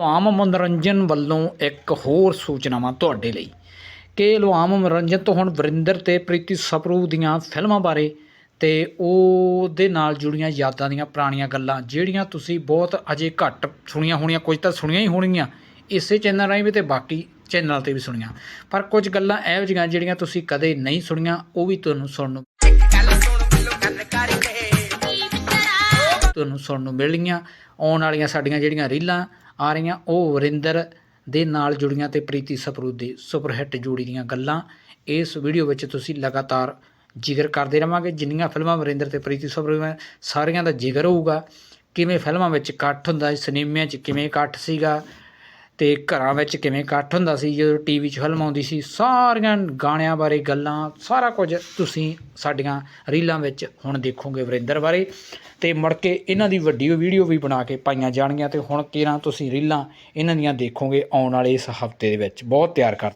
ਆਮ ਮਨੋਰੰਜਨ ਵੱਲੋਂ ਇੱਕ ਹੋਰ ਸੂਚਨਾਵਾਂ ਤੁਹਾਡੇ ਲਈ ਕਿ ਲੁਆਮ ਮਨੋਰੰਜਨ ਤੋਂ ਹੁਣ ਵਰਿੰਦਰ ਤੇ ਪ੍ਰੀਤੀ ਸਪਰੂ ਦੀਆਂ ਫਿਲਮਾਂ ਬਾਰੇ ਤੇ ਉਹਦੇ ਨਾਲ ਜੁੜੀਆਂ ਯਾਦਾਂ ਦੀਆਂ ਪੁਰਾਣੀਆਂ ਗੱਲਾਂ, ਜਿਹੜੀਆਂ ਤੁਸੀਂ ਬਹੁਤ ਅਜੇ ਘੱਟ ਸੁਣੀਆਂ ਹੋਣੀਆਂ, ਕੁਝ ਤਾਂ ਸੁਣੀਆਂ ਹੀ ਹੋਣਗੀਆਂ, ਇਸੇ ਚੈਨਲ ਰਾਹੀਂ ਵੀ ਤੇ ਬਾਕੀ ਚੈਨਲ ਤੇ ਵੀ ਸੁਣੀਆਂ। ਪਰ ਕੁਝ ਗੱਲਾਂ ਇਹੋ ਜਿਹੀਆਂ ਜਿਹੜੀਆਂ ਤੁਸੀਂ ਕਦੇ ਨਹੀਂ ਸੁਣੀਆਂ, ਉਹ ਵੀ ਤੁਹਾਨੂੰ ਸੁਣਨ ਨੂੰ ਤੁਹਾਨੂੰ ਸੁਣਨ ਨੂੰ ਮਿਲਣਗੀਆਂ। ਆਉਣ ਵਾਲੀਆਂ ਸਾਡੀਆਂ ਜਿਹੜੀਆਂ ਰੀਲਾਂ ਆ ਰਹੀਆਂ, ਉਹ ਵਰਿੰਦਰ ਦੇ ਨਾਲ ਜੁੜੀਆਂ ਤੇ ਪ੍ਰੀਤੀ ਸਪਰੂ ਦੀ ਸੁਪਰ ਹਿੱਟ ਜੋੜੀ ਦੀਆਂ ਗੱਲਾਂ। ਇਸ ਵੀਡੀਓ ਵਿੱਚ ਤੁਸੀਂ ਲਗਾਤਾਰ ਜ਼ਿਕਰ ਕਰਦੇ ਰਵਾਂਗੇ। ਜਿੰਨੀਆਂ ਫਿਲਮਾਂ ਵਰਿੰਦਰ ਤੇ ਪ੍ਰੀਤੀ ਸਪਰੂ ਹੈ ਸਾਰੀਆਂ ਦਾ ਜ਼ਿਕਰ ਹੋਊਗਾ। ਕਿਵੇਂ ਫਿਲਮਾਂ ਵਿੱਚ ਇਕੱਠ ਹੁੰਦਾ ਸੀ ਸਿਨੇਮਿਆਂ 'ਚ ਕਿਵੇਂ ਇਕੱਠ ਸੀਗਾ ਅਤੇ ਘਰਾਂ ਵਿੱਚ ਕਿਵੇਂ ਇਕੱਠ ਹੁੰਦਾ ਸੀ, ਜਦੋਂ ਟੀ ਵੀ 'ਚ ਫਿਲਮ ਆਉਂਦੀ ਸੀ, ਸਾਰੀਆਂ ਗਾਣਿਆਂ ਬਾਰੇ ਗੱਲਾਂ, ਸਾਰਾ ਕੁਝ ਤੁਸੀਂ ਸਾਡੀਆਂ ਰੀਲਾਂ ਵਿੱਚ ਹੁਣ ਦੇਖੋਗੇ ਵਰਿੰਦਰ ਬਾਰੇ। ਅਤੇ ਮੁੜ ਕੇ ਇਹਨਾਂ ਦੀ ਵੱਡੀ ਵੀਡੀਓ ਵੀ ਬਣਾ ਕੇ ਪਾਈਆਂ ਜਾਣਗੀਆਂ ਅਤੇ ਹੁਣ ਕਿਹੜਾ ਤੁਸੀਂ ਰੀਲਾਂ ਇਹਨਾਂ ਦੀਆਂ ਦੇਖੋਗੇ ਆਉਣ ਵਾਲੇ ਇਸ ਹਫ਼ਤੇ ਦੇ ਵਿੱਚ। ਬਹੁਤ ਤਿਆਰ ਕਰ